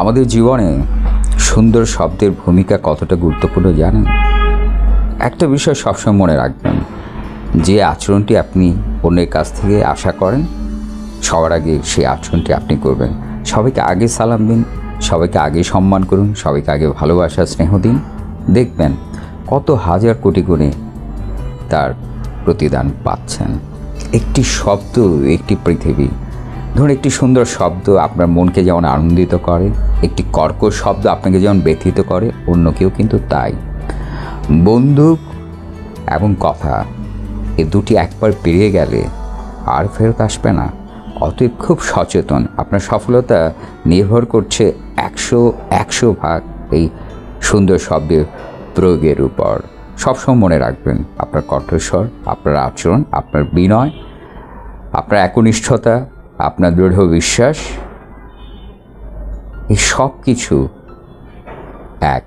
আমাদের জীবনে সুন্দর শব্দের ভূমিকা কতটা গুরুত্বপূর্ণ জানেন? একটা বিষয় সবসময় মনে রাখবেন, যে আচরণটি আপনি অন্যের কাছ থেকে আশা করেন, সবার আগে সেই আচরণটি আপনি করবেন। সবাইকে আগে সালাম দিন, সবাইকে আগে সম্মান করুন, সবাইকে আগে ভালোবাসা স্নেহ দিন। দেখবেন কত হাজার কোটি গুণে তার প্রতিদান পাচ্ছেন। একটি শব্দ, একটি পৃথিবী ধরুন একটি সুন্দর শব্দ আপনার মনকে যেমন আনন্দিত করে, একটি কর্কশ শব্দ আপনাকে যেমন ব্যথিত করে অন্য কেউ কিন্তু তাই। বন্দুক এবং কথা, এ দুটি একবার পেরিয়ে গেলে আর ফেরত আসবে না। অতএব খুব সচেতন, আপনার সফলতা নির্ভর করছে একশো একশো ভাগ এই সুন্দর শব্দের প্রয়োগের উপর। সবসময় মনে রাখবেন, আপনার কণ্ঠস্বর, আপনার আচরণ, আপনার বিনয়, আপনার একনিষ্ঠতা আপনার দৃঢ় বিশ্বাস? এই সব কিছু এক।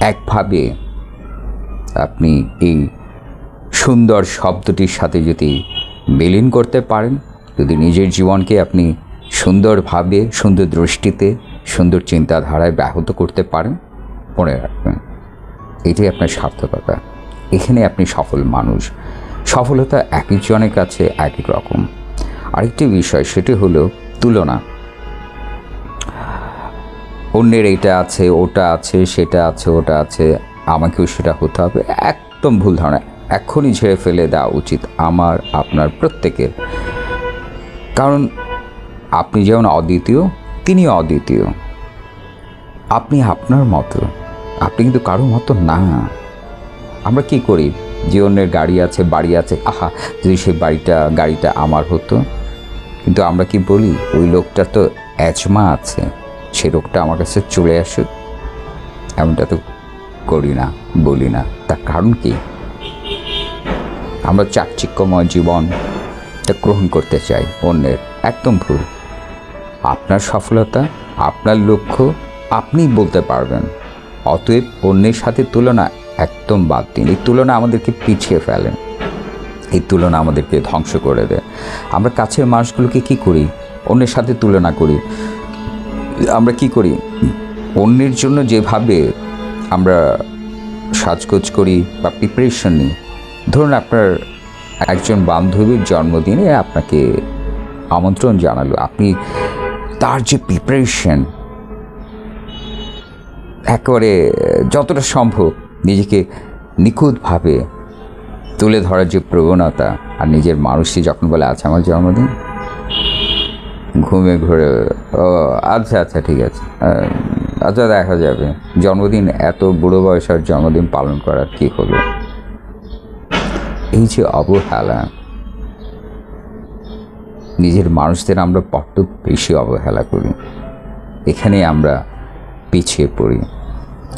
একভাবে আপনি এই সুন্দর শব্দটির সাথে যদি মিলিন করতে পারেন, যদি নিজের জীবনকে আপনি সুন্দরভাবে, সুন্দর দৃষ্টিতে, সুন্দর চিন্তাধারায় ব্যাহত করতে পারেন, মনে রাখবেন, এটাই আপনার সার্থকতা। এখানে আপনি সফল মানুষ। সফলতা এক একজনের কাছে এক রকম। আরেকটি বিষয়, সেটি হলো তুলনা। অন্যের এইটা আছে, ওটা আছে, সেটা আছে, ওটা আছে, আমাকেও সেটা হতে হবে। একদম ভুল ধারণা। এখনই ঝেড়ে ফেলে দেওয়া উচিত আমার, আপনার প্রত্যেকের। কারণ আপনি যেমন অদ্বিতীয়, তিনিও অদ্বিতীয়। আপনি আপনার মতো। আপনি কিন্তু কারোর মতো না। আমরা কি করি? অন্যের গাড়ি আছে, বাড়ি আছে। আহা, যদি সেই বাড়িটা, গাড়িটা আমার হতো। কিন্তু আমরা কি বলি, ওই লোকটা তো অ্যাজমা আছে। সে রোগটা আমার কাছে চলে আসুক। এমনটা তো করি না, বলি না। তার কারণ কি? আমরা চাকচিক্যময় জীবন তা গ্রহণ করতে চাই, অন্যের। একদম ভুল। আপনার সফলতা, আপনার লক্ষ্য আপনিই বলতে পারবেন। অতএব অন্যের সাথে তুলনা একদম বাদ দিন। এই তুলনা আমাদেরকে পিছিয়ে ফেলেন। এই তুলনা আমাদেরকে ধ্বংস করে দেয়। আমরা কাছের মানুষগুলোকে কি করি? অন্যের সাথে তুলনা করি। আমরা কি করি? অন্যের জন্য যেভাবে আমরা সাজগোজ করি বা প্রিপারেশন নিই। ধরুন আপনার একজন বান্ধবীর জন্মদিনে আপনাকে আমন্ত্রণ জানালো, আপনি তার যে প্রিপারেশন একেবারে যতটা সম্ভব নিজেকে নিখুঁতভাবে তুলে ধরার যে প্রবণতা আর নিজের মানুষটি যখন বলে আছে আমার জন্মদিন? ঘুমে ঘুরে, ও আচ্ছা আচ্ছা ঠিক আছে। আচ্ছা দেখা যাবে। জন্মদিন, এত বুড়ো বয়সের জন্মদিন পালন করার কী হলো এই যে অবহেলা, নিজের মানুষদের আমরা বড্ড বেশি অবহেলা করি। এখানে আমরা পিছিয়ে পড়ি।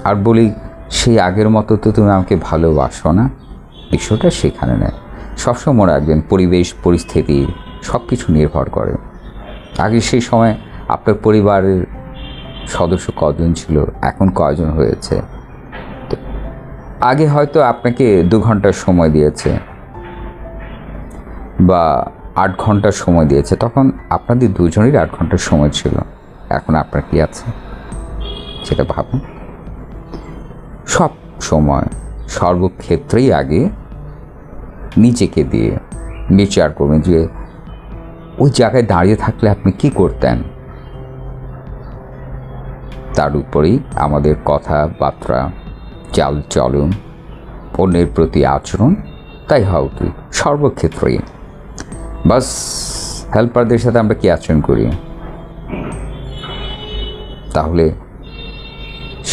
আর বলি সেই আগের মতো তো তুমি আমাকে ভালোবাসো না। বিষয়টা সেখানে নেয় সবসময় মনে রাখবেন, পরিবেশ, পরিস্থিতি সব কিছু নির্ভর করে। আগে সেই সময় আপনার পরিবারের সদস্য কজন ছিল, এখন কয়জন হয়েছে? আগে হয়তো আপনাকে দু ঘণ্টার সময় দিয়েছে বা আট ঘণ্টার সময় দিয়েছে, তখন আপনাদের দুজনেরই আট ঘণ্টার সময় ছিল। এখন আপনার কি আছে? সেটা ভাবুন। সব সময় সর্বক্ষেত্রেই আগে নিজেকে দিয়ে বিচার করবেন যে ওই জায়গায় দাঁড়িয়ে থাকলে আপনি কি করতেন। তার উপরেই আমাদের কথাবার্তা চাল চলন অন্যের প্রতি আচরণ, তাই হওয়া উচিত। সর্বক্ষেত্রেই বাস হেল্পারদের সাথে আমরা কি আচরণ করি? তাহলে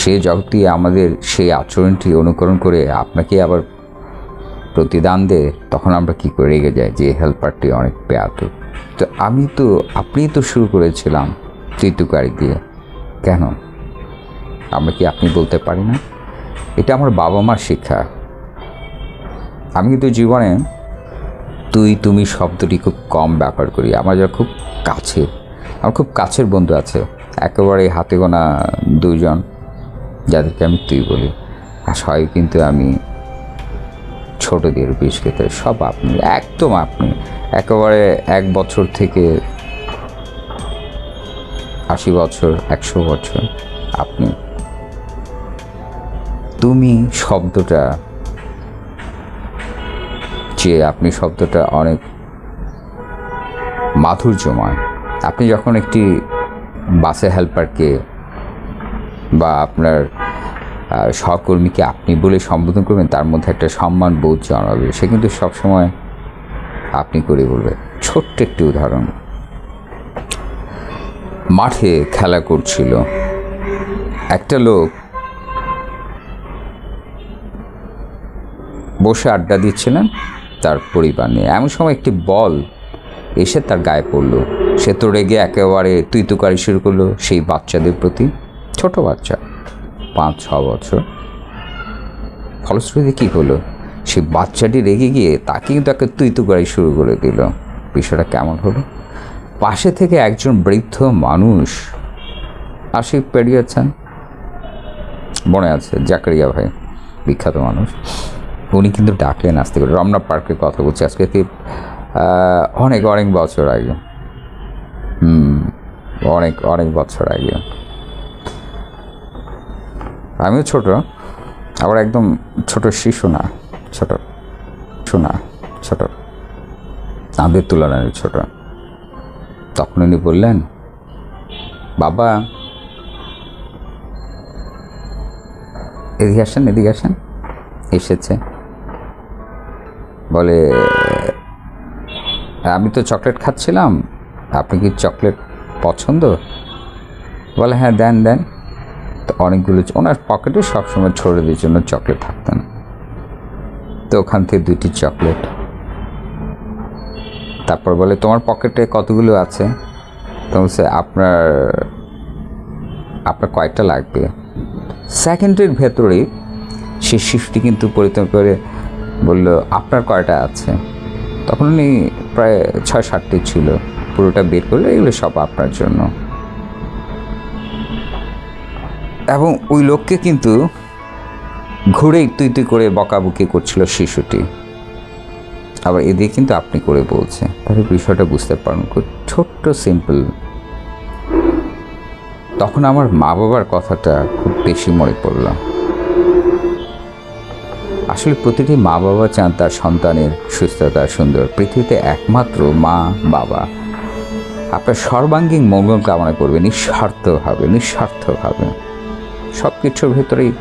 সে যখনই আমাদের সেই আচরণটি অনুকরণ করে আপনাকে আবার প্রতিদান দেয়, তখন আমরা কী করে রেগে যাই? যে হেল্পারটি অনেক পেয়াত তো আমি তো আপনি তো শুরু করেছিলাম তৃতুকারি দিয়ে। কেন? আমরা কি আপনি বলতে পারি না? এটা আমার বাবা মার শিক্ষা। আমি কিন্তু জীবনে তুই, তুমি শব্দটি খুব কম ব্যবহার করি। আমার যারা খুব কাছে আমার খুব কাছের বন্ধু আছে। একেবারে হাতে গোনা দুজন যাদেরকে আমি তুই বলি। আর সবাই কিন্তু আমি ছোটদের বিষ খেতে সব আপনি, একদম আপনি। একেবারে এক বছর থেকে আশি বছর, একশো বছর আপনি। তুমি শব্দটা যে আপনি শব্দটা অনেক মাধুর্যময়। আপনি যখন একটি বাসে হেল্পারকে বা আপনার সহকর্মীকে আপনি বলে সম্বোধন করবেন, তার মধ্যে একটা সম্মান বোধ জন্মাবে। সে কিন্তু সবসময় আপনি করে বলবে ছোট্ট একটি উদাহরণ। মাঠে খেলা করছিল। একটা লোক বসে আড্ডা দিচ্ছিলেন তার পরিবার নিয়ে। এমন সময় একটি বল এসে তার গায়ে পড়ল। সে তো রেগে একেবারে তুই তুকারি শুরু করল সেই বাচ্চাদের প্রতি। ছোট বাচ্চা, পাঁচ, ছ বছর। ফলশ্রুতিতে কী হলো? সেই বাচ্চাটি রেগে গিয়ে তাকে কিন্তু একটা তুই তুকারি শুরু করে দিল। বিষয়টা কেমন হলো? পাশে থেকে একজন বৃদ্ধ মানুষ আশিক পেরিয়েছেন মনে আছে, জাকারিয়া ভাই, বিখ্যাত মানুষ। উনি কিন্তু ডাকলেন আসতে করে। রমনা পার্কের কথা বলছি, আজকে অনেক অনেক বছর আগে। হুম, অনেক অনেক বছর আগে। আমিও ছোট, আবার একদম ছোট শিশু না, ছোট, শোনা, ছোট। আমাদের তুলনায় ছোট। তখন উনি বললেন, বাবা, এদিকে আসেন এদিকে আসেন। এসেছে। বলে, আমি তো চকলেট খাচ্ছিলাম, আপনি কি চকলেট পছন্দ? বলে হ্যাঁ দেন দেন। তো অনেকগুলো ওনার পকেটে সবসময় ছোটদের জন্য চকলেট থাকতেন। তো ওখান থেকে দুইটি চকলেট। তারপর বলে, তোমার পকেটে কতগুলো আছে? তো বলছে, আপনার আপনার কয়েকটা লাগবে। সেকেন্ডের ভেতরে সে শিশুটি কিন্তু পরিত্যাগ করে বলল, আপনার কয়টা আছে? তখন উনি প্রায় ছয় সাতটি ছিল। পুরোটা বের করলে, এগুলো সব আপনার জন্য। এবং ওই লোককে কিন্তু ঘুরে তুই তুই করে বকাবকি করছিল শিশুটি। আবার এদিকে কিন্তু আপনি করে বলছে। তাহলে বিষয়টা বুঝতে পারেন, খুব ছোট্ট সিম্পল তখন আমার মা বাবার কথাটা খুব বেশি মনে পড়ল। আসলে প্রতিটি মা বাবা চান তার সন্তানের সুস্থতা, সুন্দর। পৃথিবীতে একমাত্র মা বাবা আপনার সর্বাঙ্গীন মঙ্গল কামনা করবে, নিঃস্বার্থভাবে নিঃস্বার্থভাবে। সব কিছুর ভেতরেই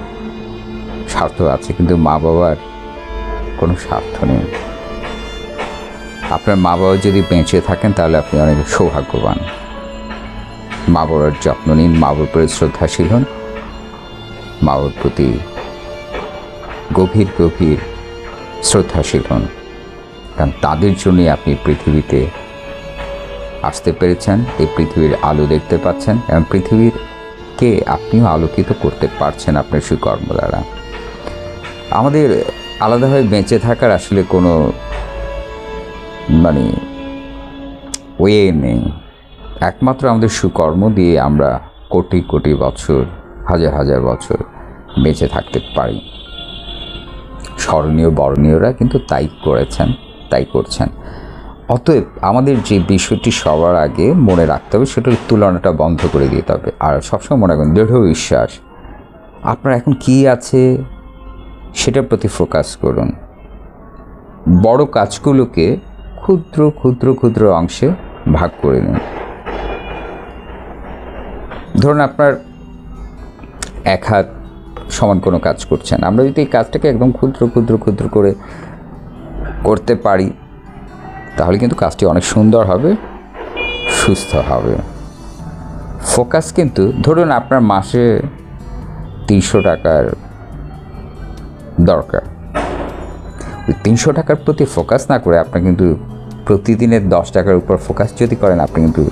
স্বার্থ আছে, কিন্তু মা বাবার কোনো স্বার্থ নেই। আপনার মা বাবা যদি বেঁচে থাকেন, তাহলে আপনি অনেক সৌভাগ্যবান। মা বাবার যত্ন নিন, মা বাবার প্রতি শ্রদ্ধাশীল হন, মা বাবার প্রতি গভীর গভীর শ্রদ্ধাশীল হন। কারণ তাদের জন্যই আপনি পৃথিবীতে আসতে পেরেছেন, এই পৃথিবীর আলো দেখতে পাচ্ছেন, এবং পৃথিবীরকে আপনিও আলোকিত করতে পারছেন আপনার সুকর্ম দ্বারা আমাদের আলাদাভাবে বেঁচে থাকার আসলে কোনো মানে ওয়ে নেই। একমাত্র আমাদের সুকর্ম দিয়ে আমরা কোটি কোটি বছর, হাজার হাজার বছর বেঁচে থাকতে পারি। স্মরণীয়, বরণীয়রা কিন্তু তাই করেছেন, তাই করছেন। অতএব আমাদের যে বিষয়টি সবার আগে মনে রাখতে হবে সেটার তুলনাটা বন্ধ করে দিতে হবে। আর সবসময় মনে রাখবেন, দৃঢ় বিশ্বাস। আপনার এখন কি আছে সেটার প্রতি ফোকাস করুন। বড় কাজগুলোকে ক্ষুদ্র ক্ষুদ্র ক্ষুদ্র অংশে ভাগ করে নিন। ধরুন আপনার এক হাত সমান কোনো কাজ করছেন। আমরা যদি এই কাজটাকে একদম ক্ষুদ্র ক্ষুদ্র ক্ষুদ্র করে করতে পারি তাহলে কিন্তু কাজটি অনেক সুন্দর হবে, সুস্থ হবে। ফোকাস কিন্তু, ধরুন আপনার মাসে তিনশো টাকার দরকার। ওই তিনশো টাকার প্রতি ফোকাস না করে আপনি কিন্তু প্রতিদিনের দশ টাকার উপর ফোকাস যদি করেন, আপনি কিন্তু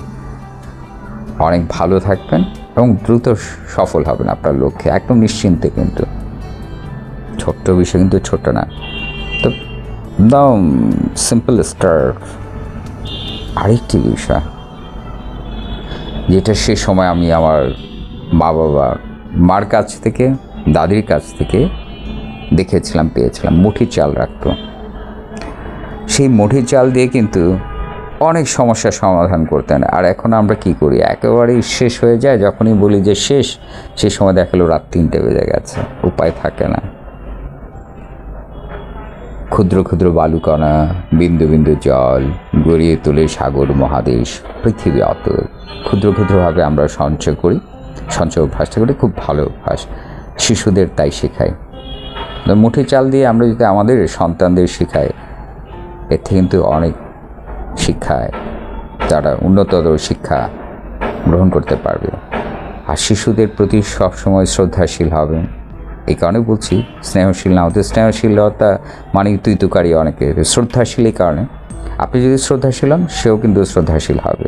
অনেক ভালো থাকবেন এবং দ্রুত সফল হবেন আপনার লক্ষ্যে, একদম নিশ্চিন্তে কিন্তু। ছোট্ট বিষয় কিন্তু ছোট না। তো একদম সিম্পল স্টার আরেকটি বিষয়, যেটা সে সময় আমি আমার মা বাবা মার কাছ থেকে, দাদির কাছ থেকে দেখেছিলাম, পেয়েছিলাম। মুঠি চাল রাখত। সেই মুঠি চাল দিয়ে কিন্তু অনেক সমস্যার সমাধান করতেন। আর এখন আমরা কি করি? একেবারেই শেষ হয়ে যায়। যখনই বলি যে শেষ, সে সময় দেখাল রাত তিনটে বেজে গেছে। উপায় থাকে না। ক্ষুদ্র ক্ষুদ্র বালুকণা, বিন্দু বিন্দু জল, গড়িয়ে তোলে সাগর মহাদেশ, পৃথিবী অত ক্ষুদ্র ক্ষুদ্রভাবে আমরা সঞ্চয় করি, সঞ্চয় অভ্যাসটা করি খুব ভালো অভ্যাস। শিশুদের তাই শেখাই। তো মুঠি চাল দিয়ে আমরা যদি আমাদের সন্তানদের শেখাই, এর থেকে কিন্তু অনেক শিক্ষায় তারা উন্নততর শিক্ষা গ্রহণ করতে পারবে। আর শিশুদের প্রতি সবসময় শ্রদ্ধাশীল হবে। এই কারণে বলছি, স্নেহশীল না হতে স্নেহশীলতা মানে তুই তুকারি অনেকে, শ্রদ্ধাশীল এই কারণে। আপনি যদি শ্রদ্ধাশীল হন, সেও কিন্তু শ্রদ্ধাশীল হবে।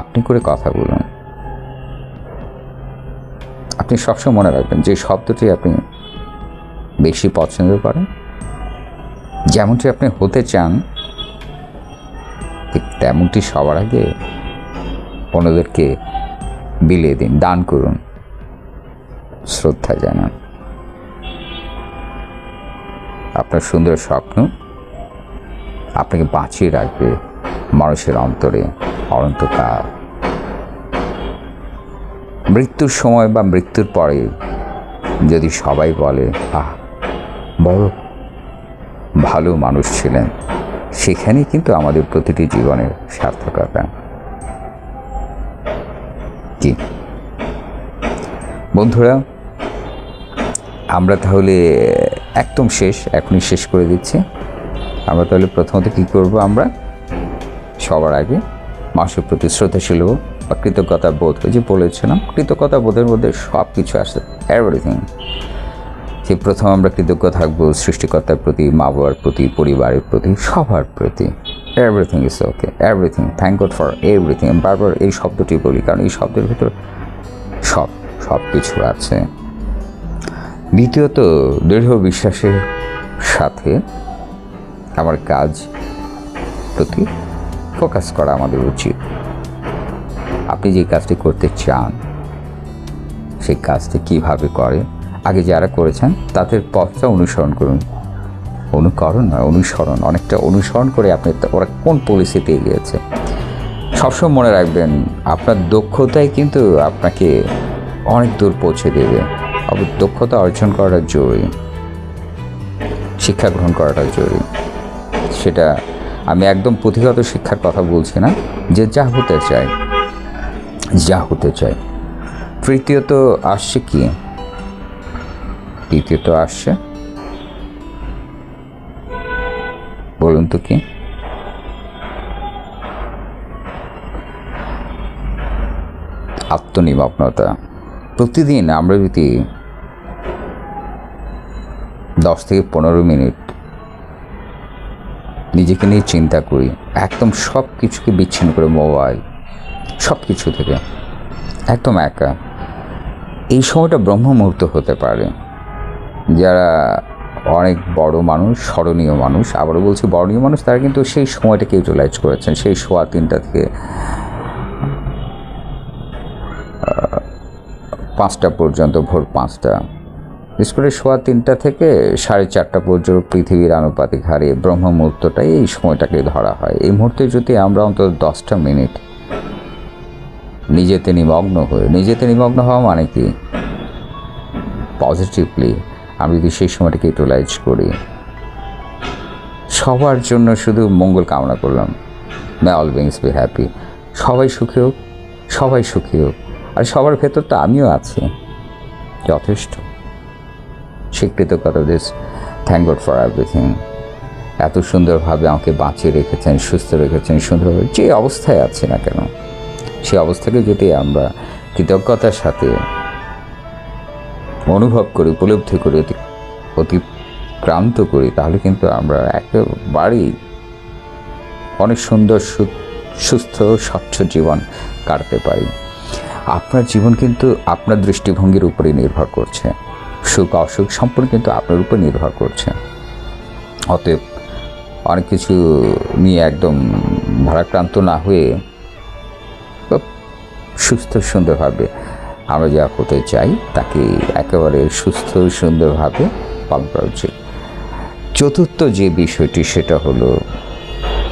আপনি করে কথা বলুন। আপনি সবসময় মনে রাখবেন যে শব্দটি আপনি বেশি পছন্দ করেন। যেমনটি আপনি হতে চান, ঠিক তেমনটি সবার আগে অন্যদেরকে বিলিয়ে দিন, দান করুন, শ্রদ্ধা জানান। আপনার সুন্দর স্বপ্ন আপনাকে বাঁচিয়ে রাখবে মানুষের অন্তরে অনন্তকাল। মৃত্যুর সময় বা মৃত্যুর পরে যদি সবাই বলে, আহ, বড় ভালো মানুষ ছিলেন। সেখানেই কিন্তু আমাদের প্রতিটি জীবনের সার্থকতা কি বন্ধুরা, আমরা তাহলে একদম শেষ, এখনই শেষ করে দিচ্ছি। আমরা তাহলে প্রথমত কী করব আমরা? সবার আগে মানুষের প্রতি শ্রদ্ধাশীল হব বা কৃতজ্ঞতা বোধ যে বলেছিলাম, কৃতজ্ঞতা বোধের মধ্যে সব কিছু আসে এভরিথিং যে প্রথম আমরা কৃতজ্ঞ থাকব সৃষ্টিকর্তার প্রতি, মা বাবার প্রতি, পরিবারের প্রতি, সবার প্রতি। Everything is okay everything thank God for everything বারবার এই শব্দটি বলি, কারণ এই শব্দের ভিতর সব সব কিছু আছে। দ্বিতীয়ত, দৃঢ় বিশ্বাসের সাথে আমার কাজ প্রতি ফোকাস করা আমাদের উচিত। আপনি যে কাজটি করতে চান, সেই কাজটি কীভাবে করে, আগে যারা করেছেন তাদের পথটা অনুসরণ করুন। অনুকরণ নয়, অনুসরণ। অনেকটা অনুসরণ করে আপনি ওরা কোন পলিসিতে এগিয়েছে? সবসময় মনে রাখবেন, আপনার দক্ষতাই কিন্তু আপনাকে অনেক দূর পৌঁছে দেবে। দক্ষতা অর্জন করাটা জরুরি, শিক্ষা গ্রহণ করাটা জরুরি। সেটা আমি একদম পুঁথিগত শিক্ষার কথা বলছি না, যে যা হতে চায়, যা হতে চায়। তৃতীয়ত আসছে কি? তৃতীয়ত আসছে, বলুন তো কি? আত্মনিমগ্নতা। প্রতিদিন আমরা যদি দশ থেকে পনেরো মিনিট। নিজেকে নিয়ে চিন্তা করি। একদম সব কিছুকে বিচ্ছিন্ন করে মোবাইল সব কিছু থেকে। একদম একা। এই সময়টা ব্রহ্ম মুহূর্ত হতে পারে। যারা অনেক বড় মানুষ, স্মরণীয় মানুষ, আবারও বলছি বরণীয় মানুষ, তারা কিন্তু সেই সময়টাকে ইউটিলাইজ করেছেন। সেই সোয়া তিনটা থেকে পাঁচটা পর্যন্ত, ভোর পাঁচটা। বিশেষ করে সোয়া তিনটা থেকে সাড়ে চারটা পর্যন্ত পৃথিবীর আনুপাতিক হারে ব্রহ্ম মুহূর্তটাই এই সময়টাকে ধরা হয়। এই মুহূর্তে যদি আমরা অন্তত দশটা মিনিট নিজেতে নিমগ্ন হয়ে নিজেতে নিমগ্ন হওয়া মানে কি? পজিটিভলি আমি যদি সেই সময়টাকে ইউটিলাইজ করি? সবার জন্য শুধু মঙ্গল কামনা করলাম। May all beings be happy সবাই সুখী হোক, সবাই সুখী হোক। আর সবার ভেতর তো আমিও আছি। যথেষ্ট। স্বীকৃত কথা this thank God for everything এত সুন্দরভাবে আমাকে বাঁচিয়ে রেখেছেন, সুস্থ রেখেছেন, সুন্দরভাবে যে অবস্থায় আছে না কেন সেই অবস্থাকে যদি আমরা কৃতজ্ঞতার সাথে অনুভব করি, উপলব্ধি করি, অতি অতিক্রান্ত করি, তাহলে কিন্তু আমরা একেবারেই অনেক সুন্দর সুস্থ, স্বচ্ছ জীবন কাটতে পারি। আপনার জীবন কিন্তু আপনার দৃষ্টিভঙ্গির উপরেই নির্ভর করছে। সুখ, অসুখ সম্পূর্ণ কিন্তু আপনার উপর নির্ভর করছে। অতএব অনেক কিছু নিয়ে একদম ভারাক্রান্ত না হয়ে সুস্থ, সুন্দরভাবে আমরা যা হতে চাই, তাকে একেবারে সুস্থ, সুন্দরভাবে পালন করা উচিত। চতুর্থ যে বিষয়টি, সেটা হলো,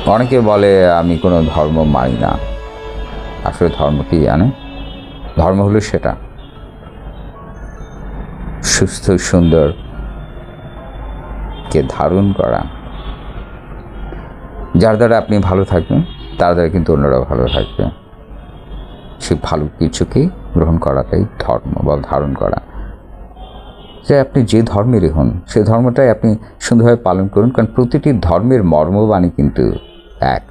অনেকে বলে, আমি কোনো ধর্ম মানি না। আসলে ধর্ম কি জানে ধর্ম হলো সেটা। সুস্থ, সুন্দর কে ধারণ করা। যার দ্বারা আপনি ভালো থাকবেন, তার দ্বারা কিন্তু অন্যরা ভালো থাকবে। সে ভালো কিছুকে গ্রহণ করাটাই ধর্ম বা ধারণ করা। যে আপনি যে ধর্মেরই হন, সে ধর্মটাই আপনি সুন্দরভাবে পালন করুন, কারণ প্রতিটি ধর্মের মর্মবাণী কিন্তু এক।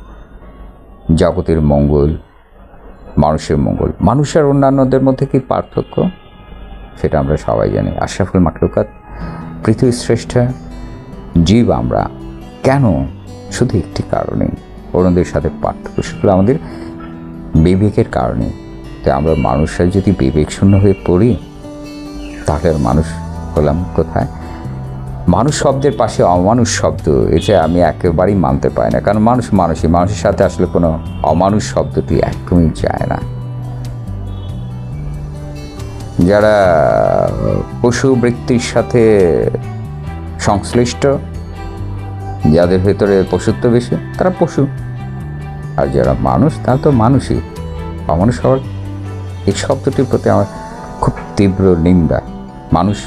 জগতের মঙ্গল, মানুষের মঙ্গল, মানুষ আর অন্যান্যদের মধ্যে কি পার্থক্য? সেটা আমরা সবাই জানি। আশরাফুল মাকলুকাত পৃথিবীর শ্রেষ্ঠ জীব আমরা। কেন? শুধু একটি কারণে অন্যদের সাথে পার্থক্য সেগুলো আমাদের বিবেকের কারণে। তাই আমরা মানুষরা যদি বিবেক শূন্য হয়ে পড়ি, তাহলে মানুষ হলাম কোথায়? মানুষ শব্দের পাশে অমানুষ শব্দ, এটা আমি একেবারেই মানতে পারি না। কারণ মানুষ মানুষই। মানুষের সাথে আসলে কোনো অমানুষ শব্দটি একদমই যায় না। যারা পশু বৃত্তির সাথে সংশ্লিষ্ট, যাদের ভেতরে পশুত্ব বেশি, তারা পশু। আর যারা মানুষ, তারা তো মানুষই। অমানুষ হওয়ার এই শব্দটির প্রতি আমার খুব তীব্র নিন্দা। মানুষ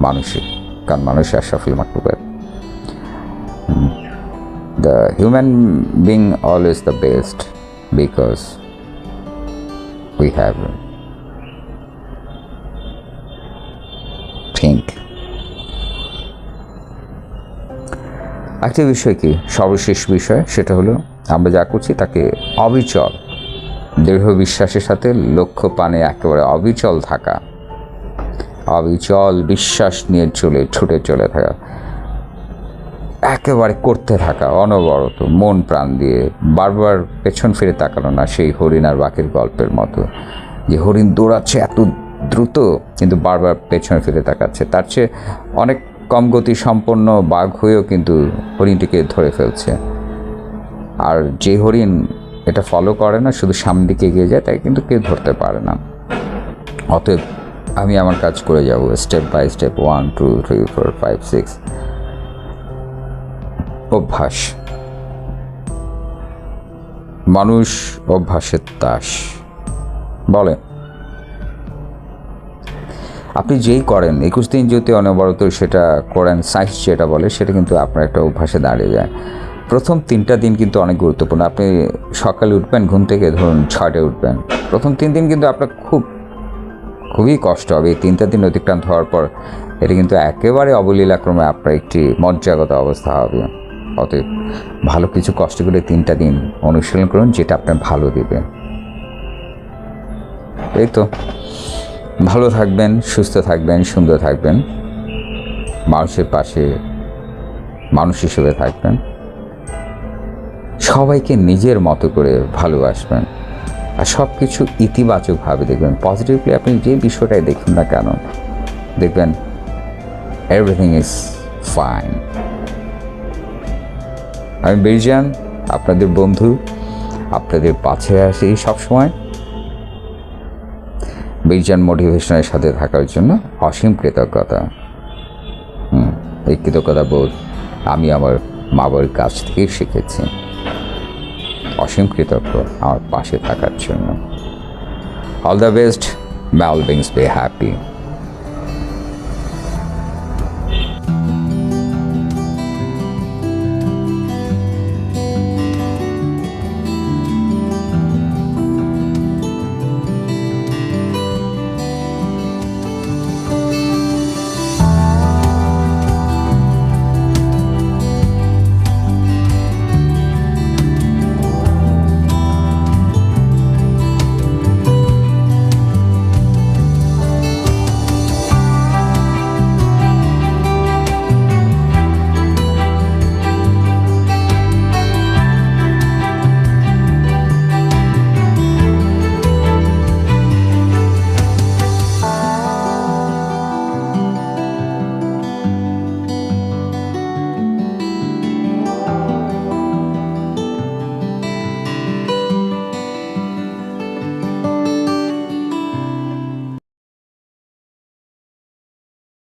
মানুষই। কারণ মানুষ আশরাফুল মাকলুকাত the human being always the best because we have think একটা বিষয় কি? সর্বশেষ বিষয় সেটা হলো, আমরা যা করছি তাকে অবিচল, দৃঢ় বিশ্বাসের সাথে লক্ষ্য পানে একেবারে অবিচল থাকা, অবিচল বিশ্বাস নিয়ে চলে, ছুটে চলে থাকা, একেবারে করতে থাকা, অনবরত, মন প্রাণ দিয়ে, বারবার পেছন ফিরে তাকানো না সেই হরিণ আর বাকির গল্পের মতো। যে হরিণ দৌড়াচ্ছে এত দ্রুত কিন্তু বারবার পেছনে ফিরে তাকাচ্ছে। তার চেয়ে অনেক কম গতি সম্পন্ন বাঘ হয়েও কিন্তু হরিণটিকে ধরে ফেলছে। আর যে হরিণ এটা ফলো করে না, শুধু সামনের দিকে এগিয়ে যায় তাই কিন্তু কেউ ধরতে পারে না। অতএব আমি আমার কাজ করে যাব। Step by step one two three four five six অভ্যাস। মানুষ অভ্যাসের তাস বলে আপনি যেই করেন, একুশ দিন যদি অনবরত সেটা করেন সাইন্স যেটা বলে, সেটা কিন্তু আপনার একটা অভ্যাসে দাঁড়িয়ে যায়। প্রথম তিনটা দিন কিন্তু অনেক গুরুত্বপূর্ণ। আপনি সকালে উঠবেন, ঘুম থেকে ধরুন ছয়টায় উঠবেন। প্রথম তিন দিন কিন্তু আপনার খুব, খুবই কষ্ট হবে। এই তিনটা দিন অতিক্রান্ত হওয়ার পর এটা কিন্তু একেবারে অবলীলাক্রমে আপনার একটি মজ্জাগত অবস্থা হবে। অতএব ভালো কিছু কষ্ট করে তিনটা দিন অনুশীলন করুন, যেটা আপনার ভালো দেবে। এই তো। ভালো থাকবেন, সুস্থ থাকবেন, সুন্দর থাকবেন। মানুষের পাশে মানুষ হিসেবে থাকবেন। সবাইকে নিজের মতো করে ভালোবাসবেন। আর সব কিছু ইতিবাচকভাবে দেখবেন। পজিটিভলি আপনি যে বিষয়টাই দেখুন না কেন, দেখবেন এভরিথিং ইজ ফাইন আমি বেরিজান আপনাদের বন্ধু, আপনাদের পাশে আসি সবসময়। বেরিজান মোটিভেশনের সাথে থাকার জন্য অসীম কৃতজ্ঞতা। এই কৃতজ্ঞতা বোধ আমি আমার মা বাবার কাছ থেকে শিখেছি। অসীম কৃতজ্ঞ আমার পাশে থাকার জন্য। All the best may all beings be happy